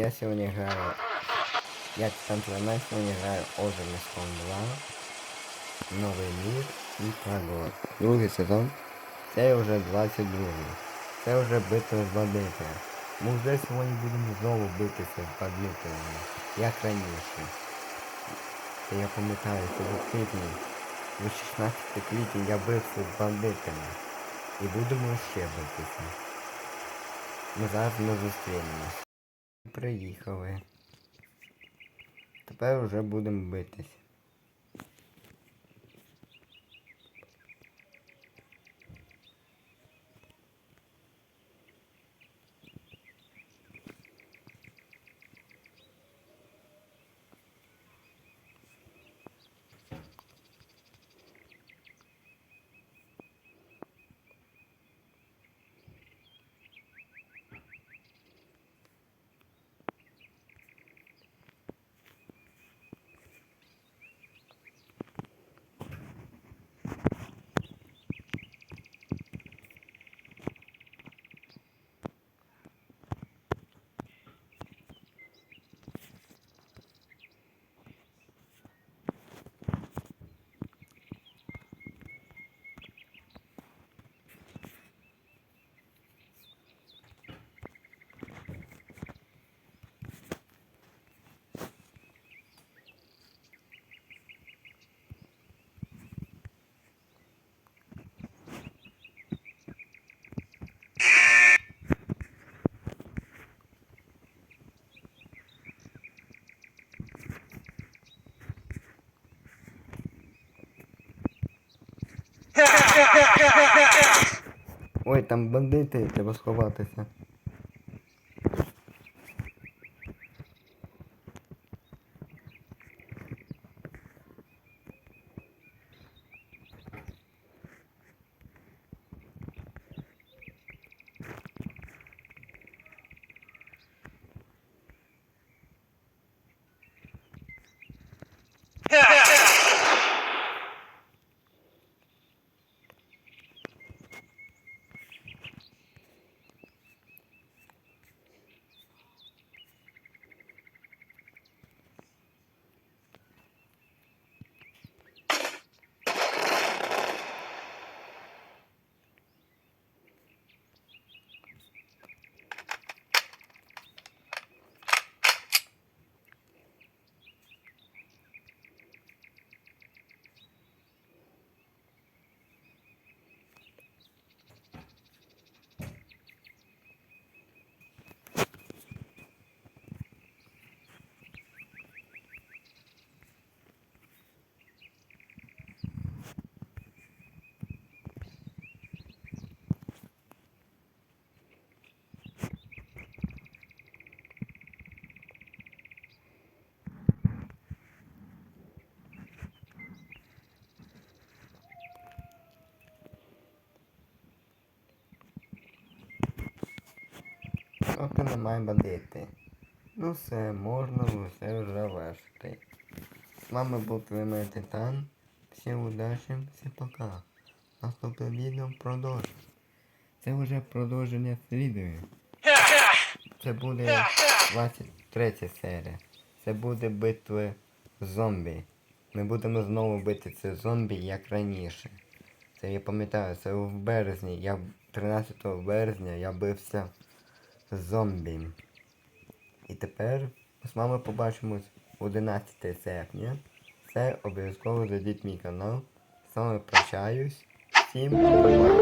Я сьогодні граю. Як там я сьогодні граю Озермиском 2. Новий мір і правило. Другий сезон. Це вже 22. Це вже битва з бандитами. Ми вже сьогодні будемо знову битися з бандитами. Раніше. Це я пам'ятаю, це в квітні. В 16 квітня я бився з бандитами. І будемо ще битися. Ми зараз не зустрінемось. Приїхали. Тепер вже будемо битись. Ой, там бандити, треба сховатися. Тобто немає бандити. Ну все, можна все завершити. З вами був Твимер Титан. Всім удачі, всім пока. Наступне відео продовжує. Це вже продовження слідує. Це буде 23 серія. Це буде битви з зомбі. Ми будемо знову бити це зомбі як раніше. Це я пам'ятаю, це в березні. Я 13 березня я бився зомбі. І тепер з вами побачимось 11 серпня. Це обов'язково зайдіть мій канал. З вами прощаюсь. Всім па-па.